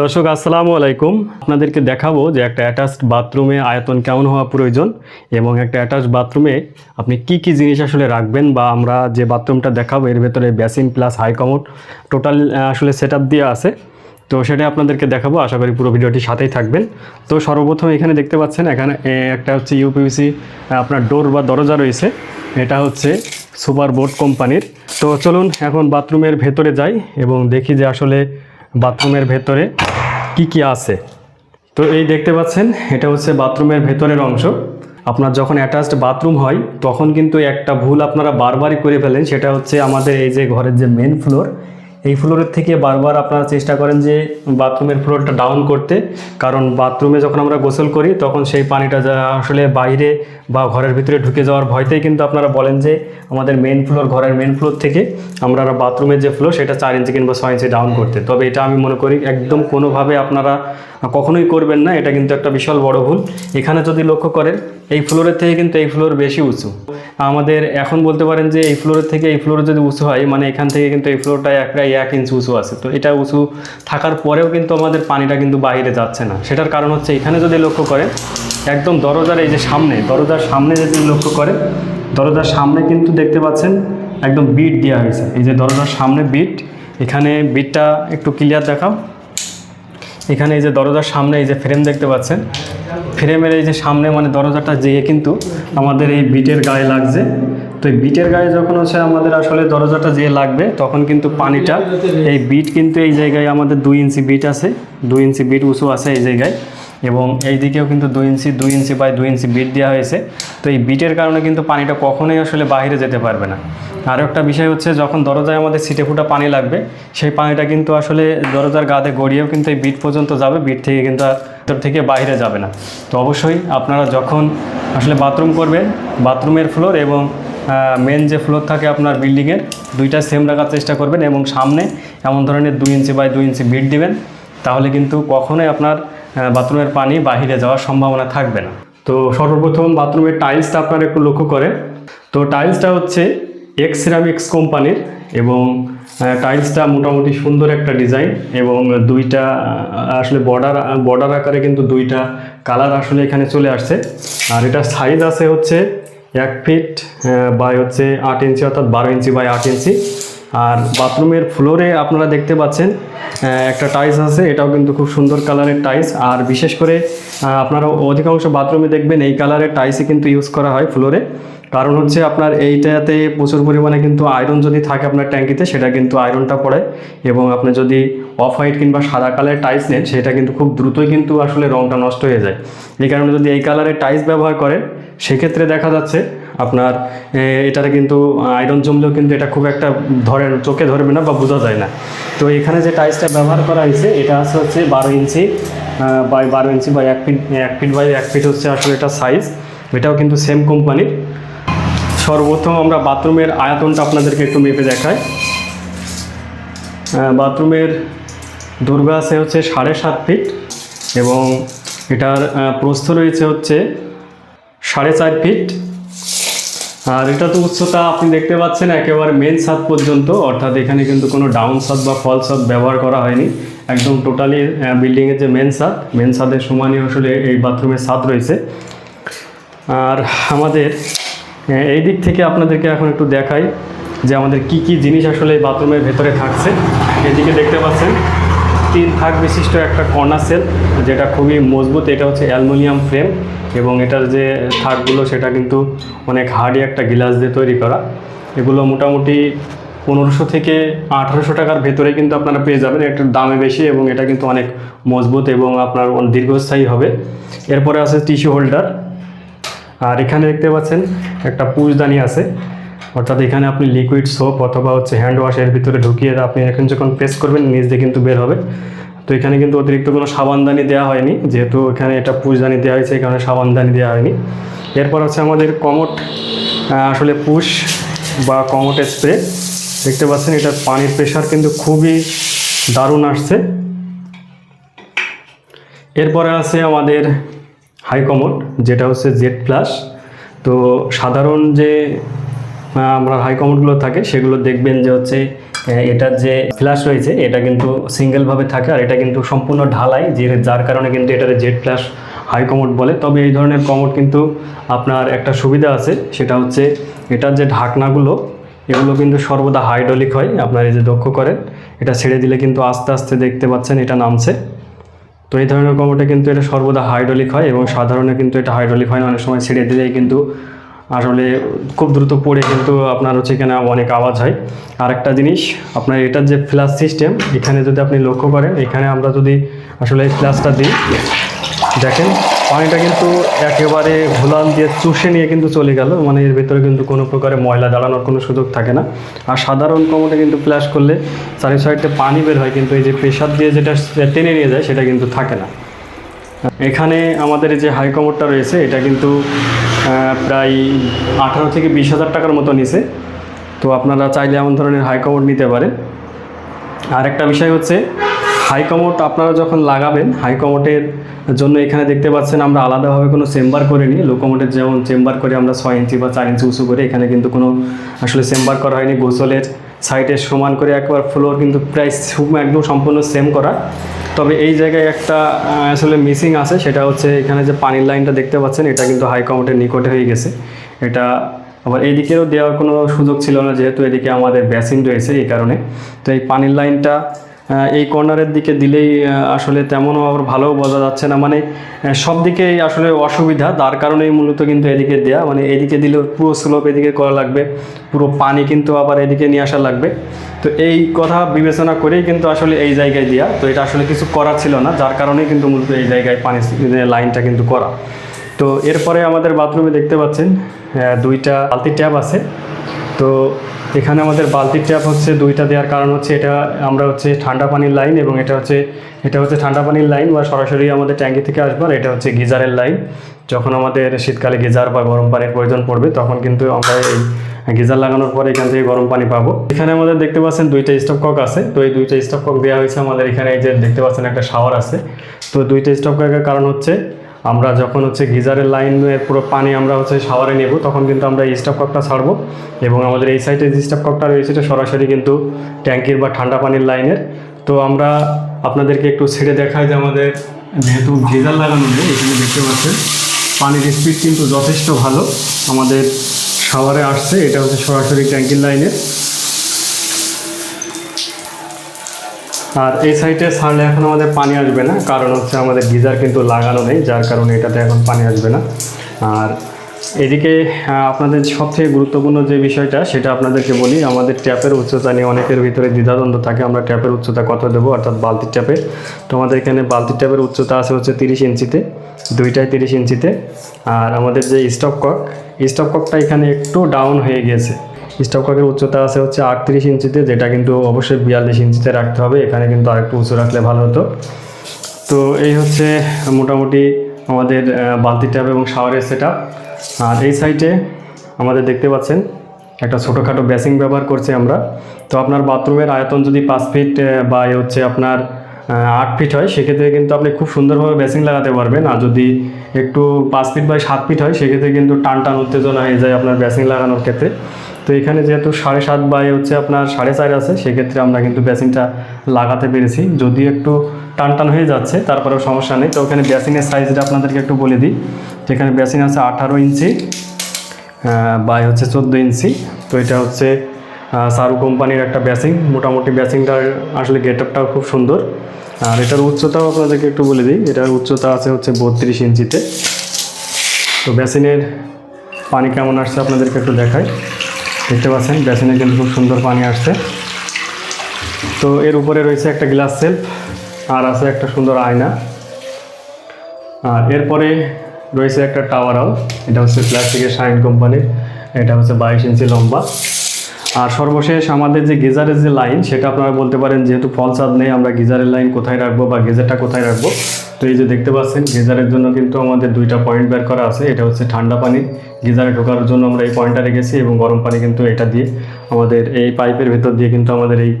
দর্শক, আসসালামু আলাইকুম। আপনাদেরকে দেখাবো যে একটা অ্যাটাচড বাথরুমে আয়তন কেমন হওয়া প্রয়োজন এবং একটা অ্যাটাচড বাথরুমে আপনি কি কি জিনিস আসলে রাখবেন বা আমরা যে বাথরুমটা দেখাবো, এর ভেতরে basin plus high commode total আসলে সেট দিয়ে আছে। তো সেটা আপনাদেরকে দেখাবো, আশা করি পুরো ভিডিওটি সাথেই থাকবেন। তো সর্বপ্রথম এখানে দেখতে পাচ্ছেন, এখানে একটা হচ্ছে ইউপিভিসি আপনার ডোর বা দরজা রয়েছে। এটা হচ্ছে সুপার বোর্ড কোম্পানির। তো চলুন এখন বাথরুমের ভেতরে যাই এবং দেখি যে আসলে বাথরুমের ভেতরে কি কি আছে? তো এই দেখতে পাচ্ছেন, এটা হচ্ছে বাথরুমের ভেতরের অংশ। আপনার যখন অ্যাটাচড বাথরুম হয়, তখন কিন্তু একটা ভুল আপনারা বারবারই করে ফেলেন, সেটা হচ্ছে আমাদের এই যে ঘরের যে মেন ফ্লোর এই ফ্লোরের থেকে বারবার আপনারা চেষ্টা করেন যে বাথরুমের ফ্লোরটা ডাউন করতে। কারণ বাথরুমে যখন আমরা গোসল করি, তখন সেই পানিটা যা আসলে বাইরে বা ঘরের ভিতরে ঢুকে যাওয়ার ভয়তেই কিন্তু আপনারা বলেন যে আমাদের মেন ফ্লোর ঘরের মেন ফ্লোর থেকে আমরা বাথরুমের যে ফ্লোর সেটা চার ইঞ্চি কিংবা ছয় ইঞ্চি ডাউন করতে। তবে এটা আমি মনে করি একদম কোনোভাবে আপনারা কখনোই করবেন না, এটা কিন্তু একটা বিশাল বড় ভুল। এখানে যদি লক্ষ্য করেন, এই ফ্লোরের থেকে কিন্তু এই ফ্লোর বেশি উঁচু। আমাদের এখন বলতে পারেন যে এই ফ্লোরের থেকে এই ফ্লোরে যদি উঁচু হয় মানে এখান থেকে কিন্তু এই ফ্লোরটা প্রায় এক ইঞ্চ উঁচু আছে। তো এটা উঁচু থাকার পরেও কিন্তু আমাদের পানিটা কিন্তু বাইরে যাচ্ছে না। সেটার কারণ হচ্ছে এখানে যদি লক্ষ্য করেন একদম দরজার এই যে সামনে, দরজার সামনে যদি লক্ষ্য করে, দরজার সামনে কিন্তু দেখতে পাচ্ছেন একদম বিট দেওয়া হয়েছে। এই যে দরজার সামনে বিট, এখানে বিটটা একটু ক্লিয়ার দেখাও। এখানে এই যে দরজার সামনে এই যে ফ্রেম দেখতে পাচ্ছেন ফ্রেমের এই যে সামনে মানে দরজাটা যেয়ে কিন্তু আমাদের এই বিটের গায়ে লাগছে। তো এই বিটের গায়ে যখন হচ্ছে আমাদের আসলে দরজাটা যেয়ে লাগবে, তখন কিন্তু পানিটা, এই বিট কিন্তু এই জায়গায় আমাদের দুই ইঞ্চি বিট আছে, দুই ইঞ্চি বিট উঁচু আছে এই জায়গায়। এবং এই দিকেও কিন্তু দুই ইঞ্চি দুই ইঞ্চি বাই দুই ইঞ্চি বিট দেওয়া হয়েছে। তো এই বিটের কারণে কিন্তু পানিটা কখনোই আসলে বাইরে যেতে পারবে না। আরও একটা বিষয় হচ্ছে, যখন দরজায় আমাদের সিটে ফুটা পানি লাগবে, সেই পানিটা কিন্তু আসলে দরজার গাতে গড়িয়েও কিন্তু এই বিট পর্যন্ত যাবে বিট থেকে কিন্তু ভিতর থেকে বাইরে যাবে না। তো অবশ্যই আপনারা যখন আসলে বাথরুম করবেন বাথরুমের ফ্লোর এবং মেন যে ফ্লোর থাকে আপনার বিল্ডিংয়ের দুইটা সেম রাখার চেষ্টা করবেন এবং সামনে এমন ধরনের দুই ইঞ্চি বাই দুই ইঞ্চি বিট দিবেন। তাহলে কিন্তু কখনোই আপনার বাথরুমের পানি বাহিরে যাওয়ার সম্ভাবনা থাকবে না। তো সর্বপ্রথম বাথরুমের টাইলসটা আপনারা একটু লক্ষ্য করেন। তো টাইলসটা হচ্ছে এক্স সিরামিক্স কোম্পানির এবং টাইলসটা মোটামুটি সুন্দর একটা ডিজাইন এবং দুইটা আসলে বর্ডার বর্ডার আকারে কিন্তু দুইটা কালার আসলে এখানে চলে আসছে। আর এটা সাইজ আছে হচ্ছে এক ফিট বাই হচ্ছে আট ইঞ্চি অর্থাৎ বারো ইঞ্চি বাই আট ইঞ্চি আর বাথরুমের ফ্লোরে আপনারা দেখতে পাচ্ছেন একটা টাইলস আছে, এটাও কিন্তু খুব সুন্দর কালারের টাইলস আর বিশেষ করে আপনারা অধিকাংশ বাথরুমে দেখবেন এই কালারের টাইলসই কিন্তু ইউজ করা হয় ফ্লোরে। কারণ হচ্ছে আপনার এইটাতে প্রচুর পরিমাণে কিন্তু আয়রন যদি থাকে আপনার ট্যাঙ্কিতে, সেটা কিন্তু আয়রনটা পড়ে। এবং আপনি যদি অফ হোয়াইট কিংবা সাদা কালারের টাইলস নেন, সেটা কিন্তু খুব দ্রুতই কিন্তু আসলে রঙটা নষ্ট হয়ে যায়। এই কারণে যদি এই কালারের টাইলস ব্যবহার করেন সেক্ষেত্রে দেখা যাচ্ছে আপনার এটাতে কিন্তু আয়রন জমলেও কিন্তু এটা খুব একটা ধরে চোখে ধরবে না বা বোঝা যায় না। তো এখানে যে টাইলসটা ব্যবহার করা হয়েছে, এটা আছে হচ্ছে বারো ইঞ্চি বাই বারো ইঞ্চি বা এক ফিট এক ফিট বাই এক ফিট হচ্ছে আসলে এটা সাইজ এটাও কিন্তু সেম কোম্পানির সর্বপ্রথম আমরা বাথরুমের আয়তনটা আপনাদেরকে একটু মেপে দেখাই। বাথরুমের দুর্গা আছে হচ্ছে সাড়ে সাত ফিট এবং এটার প্রস্থ রয়েছে হচ্ছে সাড়ে চার ফিট আর এটা তো উচ্চতা আপনি দেখতে পাচ্ছেন, একেবারে মেন ছাদ পর্যন্ত। অর্থাৎ এখানে কিন্তু কোনো ডাউন ছাদ বা ফল ছাদ ব্যবহার করা হয়নি। একদম টোটালি বিল্ডিংয়ের যে মেন ছাদ মেন ছাদের সমানই আসলে এই বাথরুমের ছাদ রয়েছে। আর আমাদের এই দিক থেকে আপনাদেরকে এখন একটু দেখাই যে আমাদের কি কি জিনিস আসলে এই বাথরুমের ভেতরে থাকছে। এদিকে দেখতে পাচ্ছেন তিন থাক বিশিষ্ট একটা কর্নার সেল যেটা খুবই মজবুত, এটা হচ্ছে অ্যালুমিনিয়াম ফ্রেম এবং এটার যে থাকগুলো, সেটা কিন্তু অনেক হার্ডি একটা গ্লাস দিয়ে তৈরি করা। এগুলো মোটামুটি পনেরোশো থেকে আঠারোশো টাকার ভেতরে কিন্তু আপনারা পেয়ে যাবেন। একটু দামে বেশি এবং এটা কিন্তু অনেক মজবুত এবং আপনার দীর্ঘস্থায়ী হবে। এরপরে আছে টিস্যু হোল্ডার আর এখানে দেখতে পাচ্ছেন একটা পুষদানি আছে। অর্থাৎ এখানে আপনি লিকুইড সোপ অথবা হচ্ছে হ্যান্ড ওয়াশ এর ভিতরে ঢুকিয়ে আপনি এখন যখন প্রেস করবেন, নিচ দিয়ে কিন্তু বের হবে। তো এখানে কিন্তু অতিরিক্ত কোনো সাবানদানি দেওয়া হয়নি। যেহেতু এখানে এটা পুষদানি দেওয়া হয়েছে এখানে সাবানদানি দেওয়া হয়নি। এরপর হচ্ছে আমাদের কমট আসলে পুশ বা কমট স্প্রে দেখতে পাচ্ছেন, এটার পানির প্রেশার কিন্তু খুবই দারুণ আসছে। এরপরে আছে আমাদের হাই কমোড যেটা হচ্ছে জেড প্লাস তো সাধারণ যে আমরা হাই কমোডগুলো থাকে, সেগুলো দেখবেন যে হচ্ছে এটার যে ফ্ল্যাশ রয়েছে, এটা কিন্তু সিঙ্গেলভাবে থাকে আর এটা কিন্তু সম্পূর্ণ ঢালাই, যে যার কারণে কিন্তু এটার জেড ফ্ল্যাশ হাই কমোড বলে। তবে এই ধরনের কমোড কিন্তু আপনার একটা সুবিধা আছে, সেটা হচ্ছে এটার যে ঢাকনাগুলো, এগুলো কিন্তু সর্বদা হাইড্রোলিক হয়, আপনার এই যে দক্ষ করেন, এটা ছেড়ে দিলে কিন্তু আস্তে আস্তে দেখতে পাচ্ছেন এটা নামছে। তো এই ধরনের কমোডে কিন্তু এটা সর্বদা হাইড্রোলিক হয় এবং সাধারণে কিন্তু এটা হাইড্রোলিক হয় না, অনেক সময় ছেড়ে দিলেই কিন্তু আসলে খুব দ্রুত পড়ে কিন্তু আপনার হচ্ছে এখানে অনেক আওয়াজ হয়। আর একটা জিনিস, আপনার এটার যে ফ্ল্যাশ সিস্টেম এখানে যদি আপনি লক্ষ্য করেন, এখানে আমরা যদি আসলে ফ্ল্যাশটা দিই, দেখেন, পানিটা কিন্তু একেবারে ঘোলাল দিয়ে চুষে নিয়ে কিন্তু চলে গেল। মানে এর ভেতরে কিন্তু কোনো প্রকারে ময়লা দাঁড়ানোর কোনো সুযোগ থাকে না। আর সাধারণ কমোডে কিন্তু ফ্ল্যাশ করলে চারি সাইডে পানি বের হয়, কিন্তু এই যে প্রেশার দিয়ে যেটা টেনে নিয়ে যায়, সেটা কিন্তু থাকে না। এখানে আমাদের যে হাই রয়েছে, এটা কিন্তু প্রায় আঠারো থেকে বিশ হাজার টাকার মতো নিছে। তো আপনারা চাইলে এমন ধরনের হাই কমোড নিতে পারেন। আর একটা বিষয় হচ্ছে হাই কমোড আপনারা যখন লাগাবেন হাই কমোডের জন্য এখানে দেখতে পাচ্ছেন আমরা আলাদাভাবে কোনো চেম্বার করিনি। লো কমোডের যেমন চেম্বার করে আমরা ছয় ইঞ্চি বা চার ইঞ্চি উঁচু করে এখানে কিন্তু কোনো আসলে চেম্বার করা হয়নি। গোসলের সাইডে সমান করে একবার ফ্লোর কিন্তু প্রায় একদম সম্পূর্ণ সেম করা। তবে এই জায়গায় একটা আসলে মিসিং আছে, সেটা হচ্ছে এখানে যে পানির লাইনটা দেখতে পাচ্ছেন, এটা কিন্তু হাই নিকটে হয়ে গেছে। এটা আবার এদিকেও দেওয়ার কোনো সুযোগ ছিল না, যেহেতু এদিকে আমাদের বেসিন রয়েছে এই কারণে। তো এই পানির লাইনটা এই কর্নারের দিকে দিলেই আসলে তেমনও আবার ভালোও বোঝা যাচ্ছে না। মানে সব দিকেই আসলে অসুবিধা, তার কারণেই মূলত কিন্তু এদিকে দেয়া। মানে এদিকে দিলেও পুরো স্লোপ এদিকে করা লাগবে, পুরো পানি কিন্তু আবার এদিকে নিয়ে আসা লাগবে। তো এই কথা বিবেচনা করেই কিন্তু আসলে এই জায়গায় দেওয়া তো এটা আসলে কিছু করা ছিল না, যার কারণেই কিন্তু মূলত এই জায়গায় পানি লাইনটা কিন্তু করা। তো এরপরে আমাদের বাথরুমে দেখতে পাচ্ছেন দুইটা বালতি ট্যাপ আছে। তো এখানে আমাদের বালতির ট্যাপ হচ্ছে, দুইটা দেওয়ার কারণ হচ্ছে এটা আমরা হচ্ছে ঠান্ডা পানির লাইন এবং এটা হচ্ছে এটা হচ্ছে ঠান্ডা পানির লাইন বা সরাসরি আমাদের ট্যাঙ্কি থেকে আসবে আর এটা হচ্ছে গিজারের লাইন। যখন আমাদের শীতকালে গিজার বা গরম পানির প্রয়োজন পড়বে, তখন কিন্তু আমরা এই গিজার লাগানোর পরে এখান থেকে গরম পানি পাবো। এখানে আমাদের দেখতে পাচ্ছেন দুইটা স্টপ কক আছে। তো এই দুইটা স্টপ কক দেওয়া হয়েছে আমাদের এখানে এই যে দেখতে পাচ্ছেন একটা শাওয়ার আছে। তো দুইটা স্টপ ককের কারণ হচ্ছে আমরা যখন হচ্ছে গিজারের লাইনের পুরো পানি আমরা হচ্ছে শাওয়ারে নেব, তখন কিন্তু আমরা এই স্টপ ককটা ছাড়বো। এবং আমাদের এই সাইডে যে স্টপ ককটা রয়েছে, এটা সরাসরি কিন্তু ট্যাঙ্কির বা ঠান্ডা পানির লাইনের তো আমরা আপনাদেরকে একটু ছেড়ে দেখাই যে আমাদের যেহেতু গিজার লাগানো নেই, এখানে দেখতে পাচ্ছেন, পানির স্পিড কিন্তু যথেষ্ট ভালো। আমাদের শাওয়ারে আসছে, এটা হচ্ছে সরাসরি ট্যাঙ্কির লাইনের। আর এই সাইডে ছাড়লে এখন আমাদের পানি আসবে না, কারণ হচ্ছে আমাদের গিজার কিন্তু লাগানো নেই, যার কারণে এটাতে এখন পানি আসবে না। আর এদিকে আপনাদের সবথেকে গুরুত্বপূর্ণ যে বিষয়টা, সেটা আপনাদেরকে বলি, আমাদের ট্যাপের উচ্চতা নিয়ে অনেকের ভিতরে দ্বিধাদ্বন্দ্ব থাকে, আমরা ট্যাপের উচ্চতা কত দেবো, অর্থাৎ বালতির ট্যাপের। তো আমাদের এখানে বালতির ট্যাপের উচ্চতা আছে হচ্ছে তিরিশ ইঞ্চিতে দুইটাই তিরিশ ইঞ্চিতে। আর আমাদের যে স্টপ কক, স্টপ ককটা এখানে একটু ডাউন হয়ে গিয়েছে। স্টপ ককের উচ্চতা আছে হচ্ছে আটত্রিশ ইঞ্চিতে, যেটা কিন্তু অবশ্যই বিয়াল্লিশ ইঞ্চিতে রাখতে হবে, এখানে কিন্তু আরেকটু উঁচু রাখলে ভালো হতো। তো এই হচ্ছে মোটামুটি আমাদের বালতি ট্যাপ এবং শাওয়ারের সেট আর এই সাইডে আমাদের দেখতে পাচ্ছেন, একটা ছোটোখাটো বেসিং ব্যবহার করছি আমরা। তো আপনার বাথরুমের আয়তন যদি পাঁচ ফিট বা হচ্ছে আপনার আট ফিট হয়, সেক্ষেত্রে কিন্তু আপনি খুব সুন্দরভাবে বেসিং লাগাতে পারবেন। আর যদি একটু পাঁচ ফিট বাই সাত ফিট হয়, সেক্ষেত্রে কিন্তু টান টান উত্তেজনা হয়ে যায় আপনার বেসিং লাগানোর ক্ষেত্রে। তো এখানে যেহেতু সাড়ে সাত বাই হচ্ছে আপনার সাড়ে চার আছে, সেক্ষেত্রে আমরা কিন্তু বেসিংটা লাগাতে পেরেছি। যদি একটু টান টান হয়ে যাচ্ছে, তারপরেও সমস্যা নেই। তো ওখানে বেসিংয়ের সাইজটা আপনাদেরকে একটু বলে দিই। যেখানে বেসিং আছে আঠারো ইঞ্চি বাই হচ্ছে চোদ্দ ইঞ্চি। তো এটা হচ্ছে সারু কোম্পানির একটা বেসিং মোটামুটি বেসিংটার আসলে গেট আপটাও খুব সুন্দর। আর এটার উচ্চতাও আপনাদেরকে একটু বলে দিই। এটার উচ্চতা আছে হচ্ছে বত্রিশ ইঞ্চিতে। তো বেসিনের পানি কেমন আসছে আপনাদেরকে একটু দেখাই। দেখতে পাচ্ছেন, বেসিনে কিন্তু খুব সুন্দর পানি আসছে। তো এর উপরে রয়েছে একটা গ্লাস সেলফ, আর আছে একটা সুন্দর আয়না। আর এরপরে রয়েছে একটা টাওয়ার হাউস, এটা হচ্ছে প্লাস্টিকের শাইন কোম্পানির, এটা হচ্ছে বাইশ ইঞ্চি লম্বা। আর সর্বশেষ আমাদের যে গিজারের যে লাইন, সেটা আপনারা বলতে পারেন যেহেতু ফল চাঁদ নেই, আমরা গিজারের লাইন কোথায় রাখব বা গিজারটা কোথায় রাখব তো এই যে দেখতে পাচ্ছেন, গিজারের জন্য কিন্তু আমাদের দুইটা পয়েন্ট বের করা আছে। এটা হচ্ছে ঠান্ডা পানি। গিজারে ঢোকার জন্য আমরা এই পয়েন্টটা রেখেছি এবং গরম পানি কিন্তু এটা দিয়ে আমাদের এই পাইপের ভেতর দিয়ে কিন্তু আমাদের এই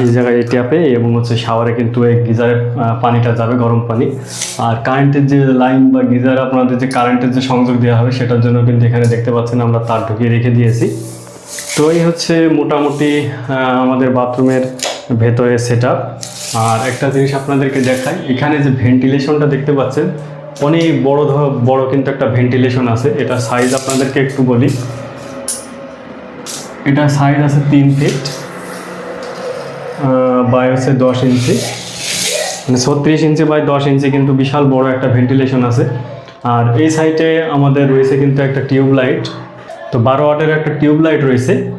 এই জায়গায় ট্যাপে এবং হচ্ছে শাওয়ারে কিন্তু এই গিজারের পানিটা যাবে, গরম পানি। আর কারেন্টের যে লাইন বা গিজার আপনাদের যে কারেন্টের যে সংযোগ দেওয়া হবে, সেটার জন্য কিন্তু এখানে দেখতে পাচ্ছেন আমরা তার ঢুকিয়ে রেখে দিয়েছি। তো এই হচ্ছে মোটামুটি আমাদের বাথরুমের ভেতরে সেট আর একটা জিনিস আপনাদেরকে দেখাই, এখানে যে ভেন্টিলেশনটা দেখতে পাচ্ছেন, অনেক বড় ধ- বড় কিন্তু একটা ভেন্টিলেশন আছে, এটা সাইজ আপনাদেরকে একটু বলি। এটা সাইজ আছে তিন ফিট বাই হচ্ছে দশ ইঞ্চি। মানে ছত্রিশ ইঞ্চি বাই দশ ইঞ্চি কিন্তু বিশাল বড় একটা ভেন্টিলেশন আছে। আর এই সাইডে আমাদের রয়েছে কিন্তু একটা টিউব লাইট। তো বারো ওয়াটের একটা টিউব লাইট রয়েছে।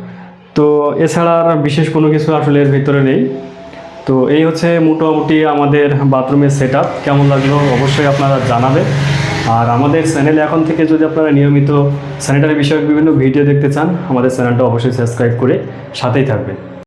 তো এছাড়া আর বিশেষ কোনো কিছু আসলে এর ভিতরে নেই। তো এই হচ্ছে মোটামুটি আমাদের বাথরুমের সেট আপ কেমন লাগল অবশ্যই আপনারা জানাবেন। আর আমাদের চ্যানেলে এখন থেকে যদি আপনারা নিয়মিত স্যানিটারি বিষয়ক বিভিন্ন ভিডিও দেখতে চান, আমাদের চ্যানেলটা অবশ্যই সাবস্ক্রাইব করে সাথেই থাকবেন।